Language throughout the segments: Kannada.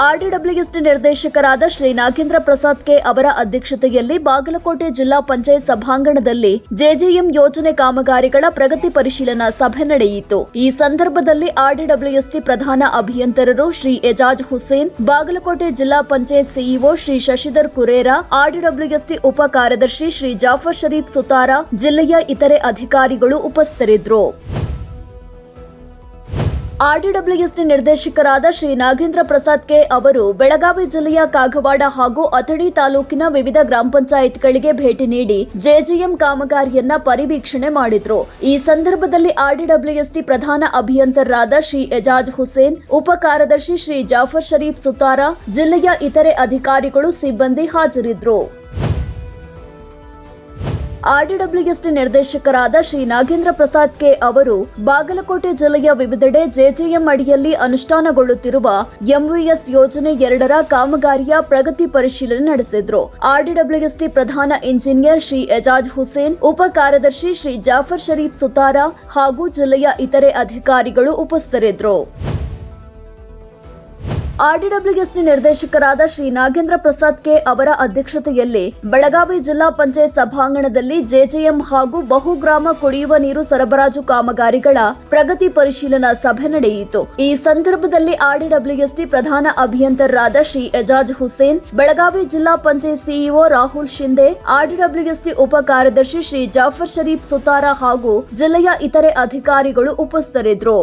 ಆರ್ಡಿಡಬ್ಲ್ಯೂಎಸ್ಟಿ ನಿರ್ದೇಶಕರಾದ ಶ್ರೀ ನಾಗೇಂದ್ರ ಪ್ರಸಾದ್ ಕೆ ಅವರ ಅಧ್ಯಕ್ಷತೆಯಲ್ಲಿ ಬಾಗಲಕೋಟೆ ಜಿಲ್ಲಾ ಪಂಚಾಯತ್ ಸಭಾಂಗಣದಲ್ಲಿ ಜೆಜೆಎಂ ಯೋಜನೆ ಕಾಮಗಾರಿಗಳ ಪ್ರಗತಿ ಪರಿಶೀಲನಾ ಸಭೆ ನಡೆಯಿತು. ಈ ಸಂದರ್ಭದಲ್ಲಿ ಆರ್ಡಿಡಬ್ಲ್ಯೂಎಸ್ಟಿ ಪ್ರಧಾನ ಅಭಿಯಂತರರು ಶ್ರೀ ಎಜಾಜ್ ಹುಸೇನ್, ಬಾಗಲಕೋಟೆ ಜಿಲ್ಲಾ ಪಂಚಾಯತ್ ಸಿಇಒ ಶ್ರೀ ಶಶಿಧರ್ ಕುರೇರಾ ಆರ್ಡಿಡಬ್ಲ್ಯೂಎಸ್ಟಿ ಉಪ ಕಾರ್ಯದರ್ಶಿ ಶ್ರೀ ಜಾಫರ್ ಶರೀಫ್ ಸುತಾರ, ಜಿಲ್ಲೆಯ ಇತರೆ ಅಧಿಕಾರಿಗಳು ಉಪಸ್ಥಿತರಿದ್ದರು. ಆರ್ಡಿಡಬ್ಲ್ಯೂಎಸ್ಟಿ ನಿರ್ದೇಶಕರಾದ ಶ್ರೀ ನಾಗೇಂದ್ರ ಪ್ರಸಾದ್ ಕೆ ಅವರು ಬೆಳಗಾವಿ ಜಿಲ್ಲೆಯ ಕಾಗವಾಡ ಹಾಗೂ ಅಥಣಿ ತಾಲೂಕಿನ ವಿವಿಧ ಗ್ರಾಮ ಪಂಚಾಯತ್ಗಳಿಗೆ ಭೇಟಿ ನೀಡಿ ಜೆಜೆಎಂ ಕಾಮಗಾರಿಯನ್ನ ಪರಿವೀಕ್ಷಣೆ ಮಾಡಿದ್ರು. ಈ ಸಂದರ್ಭದಲ್ಲಿ ಆರ್ಡಿಡಬ್ಲ್ಯೂಎಸ್ಟಿ ಪ್ರಧಾನ ಅಭಿಯಂತರರಾದ ಶ್ರೀ ಎಜಾಜ್ ಹುಸೇನ್, ಉಪ ಕಾರ್ಯದರ್ಶಿ ಶ್ರೀ ಜಾಫರ್ ಶರೀಫ್ ಸುತಾರ, ಜಿಲ್ಲೆಯ ಇತರೆ ಅಧಿಕಾರಿಗಳು ಸಿಬ್ಬಂದಿ ಹಾಜರಿದ್ದರು ಆರ್ಡಿಡಬ್ಲ್ಯೂಎಸ್ಟಿ ನಿರ್ದೇಶಕರಾದ ಶ್ರೀ ನಾಗೇಂದ್ರ ಪ್ರಸಾದ್ ಕೆ ಅವರು ಬಾಗಲಕೋಟೆ ಜಿಲ್ಲೆಯ ವಿವಿಧೆಡೆ ಜೆಜೆಎಂ ಅಡಿಯಲ್ಲಿ ಅನುಷ್ಠಾನಗೊಳ್ಳುತ್ತಿರುವ ಎಂವಿಎಸ್ ಯೋಜನೆ ಎರಡರ ಕಾಮಗಾರಿಯ ಪ್ರಗತಿ ಪರಿಶೀಲನೆ ನಡೆಸಿದ್ರು. ಆರ್ಡಿಡಬ್ಲ್ಯೂಎಸ್ಟಿ ಪ್ರಧಾನ ಇಂಜಿನಿಯರ್ ಶ್ರೀ ಎಜಾಜ್ ಹುಸೇನ್, ಉಪ ಕಾರ್ಯದರ್ಶಿ ಶ್ರೀ ಜಾಫರ್ ಶರೀಫ್ ಸುತಾರ ಹಾಗೂ ಜಿಲ್ಲೆಯ ಇತರೆ ಅಧಿಕಾರಿಗಳು ಉಪಸ್ಥಿತರಿದ್ದರು ಆರ್ಡಿಡಬ್ಲ್ಯೂಎಸ್ಟಿ ನಿರ್ದೇಶಕರಾದ ಶ್ರೀ ನಾಗೇಂದ್ರ ಪ್ರಸಾದ್ ಕೆ ಅವರ ಅಧ್ಯಕ್ಷತೆಯಲ್ಲಿ ಬೆಳಗಾವಿ ಜಿಲ್ಲಾ ಪಂಚಾಯತ್ ಸಭಾಂಗಣದಲ್ಲಿ ಜೆಜೆಎಂ ಹಾಗೂ ಬಹುಗ್ರಾಮ ಕುಡಿಯುವ ನೀರು ಸರಬರಾಜು ಕಾಮಗಾರಿಗಳ ಪ್ರಗತಿ ಪರಿಶೀಲನಾ ಸಭೆ ನಡೆಯಿತು. ಈ ಸಂದರ್ಭದಲ್ಲಿ ಆರ್ಡಿಡಬ್ಲ್ಯೂಎಸ್ಟಿ ಪ್ರಧಾನ ಅಭಿಯಂತರರಾದ ಶ್ರೀ ಎಜಾಜ್ ಹುಸೇನ್, ಬೆಳಗಾವಿ ಜಿಲ್ಲಾ ಪಂಚಾಯತ್ ಸಿಇಒ ರಾಹುಲ್ ಶಿಂದೆ ಆರ್ಡಿಡಬ್ಲ್ಯೂಎಸ್ಟಿ ಉಪ ಕಾರ್ಯದರ್ಶಿ ಶ್ರೀ ಜಾಫರ್ ಶರೀಫ್ ಸುತಾರ ಹಾಗೂ ಜಿಲ್ಲೆಯ ಇತರೆ ಅಧಿಕಾರಿಗಳು ಉಪಸ್ಥಿತರಿದ್ದರು.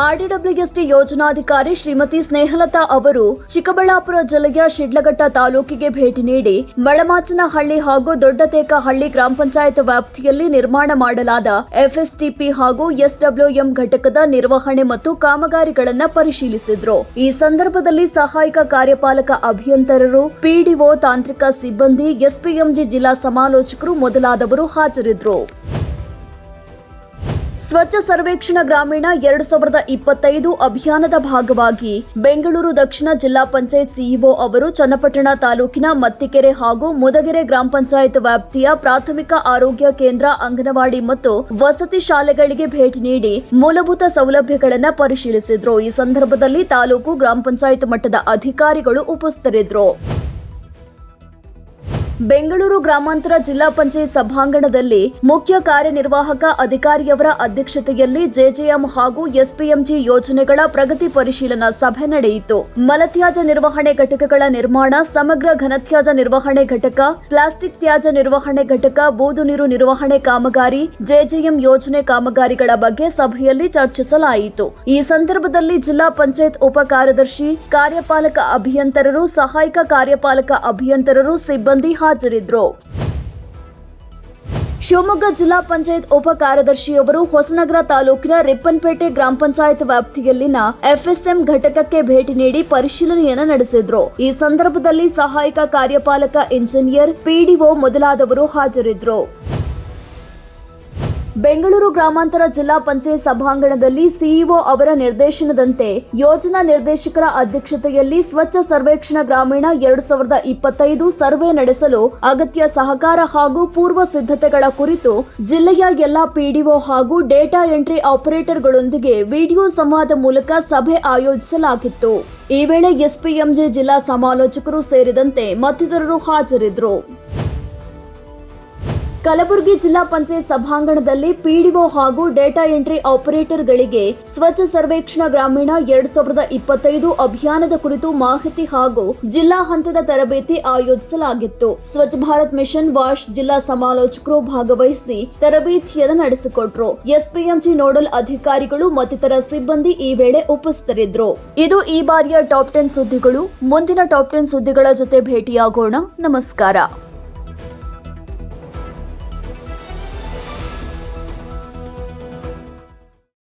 ಆರ್ಡಿಡಬ್ಲ್ಯೂಎಸ್ಟಿ ಯೋಜನಾಧಿಕಾರಿ ಶ್ರೀಮತಿ ಸ್ನೇಹಲತಾ ಅವರು ಚಿಕ್ಕಬಳ್ಳಾಪುರ ಜಿಲ್ಲೆಯ ಶಿಡ್ಲಘಟ್ಟ ತಾಲೂಕಿಗೆ ಭೇಟಿ ನೀಡಿ ಮಳಮಾಚನಹಳ್ಳಿ ಹಾಗೂ ದೊಡ್ಡತೇಕಹಳ್ಳಿ ಗ್ರಾಮ ಪಂಚಾಯತ್ ವ್ಯಾಪ್ತಿಯಲ್ಲಿ ನಿರ್ಮಾಣ ಮಾಡಲಾದ ಎಫ್ಎಸ್ಟಿಪಿ ಹಾಗೂ ಎಸ್ಡಬ್ಲ್ಯೂಎಂ ಘಟಕದ ನಿರ್ವಹಣೆ ಮತ್ತು ಕಾಮಗಾರಿಗಳನ್ನು ಪರಿಶೀಲಿಸಿದರು. ಈ ಸಂದರ್ಭದಲ್ಲಿ ಸಹಾಯಕ ಕಾರ್ಯಪಾಲಕ ಅಭಿಯಂತರರು, ಪಿಡಿಒ ತಾಂತ್ರಿಕ ಸಿಬ್ಬಂದಿ, ಎಸ್ಪಿಎಂಜಿ ಜಿಲ್ಲಾ ಸಮಾಲೋಚಕರು ಮೊದಲಾದವರು ಹಾಜರಿದ್ದರು ಸ್ವಚ್ಛ ಸರ್ವೇಕ್ಷಣ ಗ್ರಾಮೀಣ ಎರಡು ಸಾವಿರದ ಇಪ್ಪತ್ತೈದು ಅಭಿಯಾನದ ಭಾಗವಾಗಿ ಬೆಂಗಳೂರು ದಕ್ಷಿಣ ಜಿಲ್ಲಾ ಪಂಚಾಯತ್ ಸಿಇಒ ಅವರು ಚನ್ನಪಟ್ಟಣ ತಾಲೂಕಿನ ಮತ್ತಿಕೆರೆ ಹಾಗೂ ಮುದಗೆರೆ ಗ್ರಾಮ ಪಂಚಾಯತ್ ವ್ಯಾಪ್ತಿಯ ಪ್ರಾಥಮಿಕ ಆರೋಗ್ಯ ಕೇಂದ್ರ ಅಂಗನವಾಡಿ ಮತ್ತು ವಸತಿ ಶಾಲೆಗಳಿಗೆ ಭೇಟಿ ನೀಡಿ ಮೂಲಭೂತ ಸೌಲಭ್ಯಗಳನ್ನು ಪರಿಶೀಲಿಸಿದ್ರು. ಈ ಸಂದರ್ಭದಲ್ಲಿ ತಾಲೂಕು ಗ್ರಾಮ ಪಂಚಾಯತ್ ಮಟ್ಟದ ಅಧಿಕಾರಿಗಳು ಉಪಸ್ಥಿತರಿದ್ದರು ಬೆಂಗಳೂರು ಗ್ರಾಮಾಂತರ ಜಿಲ್ಲಾ ಪಂಚಾಯತ್ ಸಭಾಂಗಣದಲ್ಲಿ ಮುಖ್ಯ ಕಾರ್ಯನಿರ್ವಾಹಕ ಅಧಿಕಾರಿಯವರ ಅಧ್ಯಕ್ಷತೆಯಲ್ಲಿ ಜೆಜೆಎಂ ಹಾಗೂ ಎಸ್ಪಿಎಂಜಿ ಯೋಜನೆಗಳ ಪ್ರಗತಿ ಪರಿಶೀಲನಾ ಸಭೆ ನಡೆಯಿತು. ಮಲತ್ಯಾಜ ನಿರ್ವಹಣೆ ಘಟಕಗಳ ನಿರ್ಮಾಣ, ಸಮಗ್ರ ಘನತ್ಯಾಜ ನಿರ್ವಹಣೆ ಘಟಕ, ಪ್ಲಾಸ್ಟಿಕ್ ತ್ಯಾಜ ನಿರ್ವಹಣೆ ಘಟಕ, ಬೂದು ನೀರು ನಿರ್ವಹಣೆ ಕಾಮಗಾರಿ, ಜೆಜೆಎಂ ಯೋಜನೆ ಕಾಮಗಾರಿಗಳ ಬಗ್ಗೆ ಸಭೆಯಲ್ಲಿ ಚರ್ಚಿಸಲಾಯಿತು. ಈ ಸಂದರ್ಭದಲ್ಲಿ ಜಿಲ್ಲಾ ಪಂಚಾಯತ್ ಉಪ ಕಾರ್ಯದರ್ಶಿ, ಕಾರ್ಯಪಾಲಕ ಅಭಿಯಂತರರು, ಸಹಾಯಕ ಕಾರ್ಯಪಾಲಕ ಅಭಿಯಂತರರು, ಸಿಬ್ಬಂದಿ ಹಾಜರಿದ್ದರು ಶಿವಮೊಗ್ಗ ಜಿಲ್ಲಾ ಪಂಚಾಯತ್ ಉಪ ಕಾರ್ಯದರ್ಶಿಯವರು ಹೊಸನಗರ ತಾಲೂಕಿನ ರಿಪ್ಪನ್ಪೇಟೆ ಗ್ರಾಮ ಪಂಚಾಯತ್ ವ್ಯಾಪ್ತಿಯಲ್ಲಿನ ಎಫ್ಎಸ್ಎಂ ಘಟಕಕ್ಕೆ ಭೇಟಿ ನೀಡಿ ಪರಿಶೀಲನೆಯನ್ನು ನಡೆಸಿದ್ರು. ಈ ಸಂದರ್ಭದಲ್ಲಿ ಸಹಾಯಕ ಕಾರ್ಯಪಾಲಕ ಇಂಜಿನಿಯರ್, ಪಿಡಿಒ ಮೊದಲಾದವರು ಹಾಜರಿದ್ದರು ಬೆಂಗಳೂರು ಗ್ರಾಮಾಂತರ ಜಿಲ್ಲಾ ಪಂಚಾಯತ್ ಸಭಾಂಗಣದಲ್ಲಿ ಸಿಇಒ ಅವರ ನಿರ್ದೇಶನದಂತೆ ಯೋಜನಾ ನಿರ್ದೇಶಕರ ಅಧ್ಯಕ್ಷತೆಯಲ್ಲಿ ಸ್ವಚ್ಛ ಸರ್ವೇಕ್ಷಣ ಗ್ರಾಮೀಣ ಎರಡು ಸಾವಿರದ ಇಪ್ಪತ್ತೈದು ಸರ್ವೆ ನಡೆಸಲು ಅಗತ್ಯ ಸಹಕಾರ ಹಾಗೂ ಪೂರ್ವ ಸಿದ್ಧತೆಗಳ ಕುರಿತು ಜಿಲ್ಲೆಯ ಎಲ್ಲಾ ಪಿಡಿಒ ಹಾಗೂ ಡೇಟಾ ಎಂಟ್ರಿ ಆಪರೇಟರ್ಗಳೊಂದಿಗೆ ವಿಡಿಯೋ ಸಂವಾದ ಮೂಲಕ ಸಭೆ ಆಯೋಜಿಸಲಾಗಿತ್ತು. ಈ ವೇಳೆ ಎಸ್ಪಿಎಂಜೆ ಜಿಲ್ಲಾ ಸಮಾಲೋಚಕರು ಸೇರಿದಂತೆ ಮತ್ತಿತರರು ಹಾಜರಿದ್ದರು. ಕಲಬುರಗಿ ಜಿಲ್ಲಾ ಪಂಚಾಯತ್ ಸಭಾಂಗಣದಲ್ಲಿ ಪಿಡಿಒ ಹಾಗೂ ಡೇಟಾ ಎಂಟ್ರಿ ಆಪರೇಟರ್ಗಳಿಗೆ ಸ್ವಚ್ಛ ಸರ್ವೇಕ್ಷಣ ಗ್ರಾಮೀಣ ಎರಡ್ ಸಾವಿರದ ಇಪ್ಪತ್ತೈದು ಅಭಿಯಾನದ ಕುರಿತು ಮಾಹಿತಿ ಹಾಗೂ ಜಿಲ್ಲಾ ಹಂತದ ತರಬೇತಿ ಆಯೋಜಿಸಲಾಗಿತ್ತು. ಸ್ವಚ್ಛ ಭಾರತ್ ಮಿಷನ್ ವಾಶ್ ಜಿಲ್ಲಾ ಸಮಾಲೋಚಕರು ಭಾಗವಹಿಸಿ ತರಬೇತಿಯನ್ನು ನಡೆಸಿಕೊಟ್ರು. ಎಸ್ಪಿಎಂಜಿ ನೋಡಲ್ ಅಧಿಕಾರಿಗಳು ಮತ್ತಿತರ ಸಿಬ್ಬಂದಿ ಈ ವೇಳೆ ಉಪಸ್ಥಿತರಿದ್ದರು. ಇದು ಈ ಬಾರಿಯ ಟಾಪ್ ಟೆನ್ ಸುದ್ದಿಗಳು. ಮುಂದಿನ ಟಾಪ್ ಟೆನ್ ಸುದ್ದಿಗಳ ಜೊತೆ ಭೇಟಿಯಾಗೋಣ. ನಮಸ್ಕಾರ.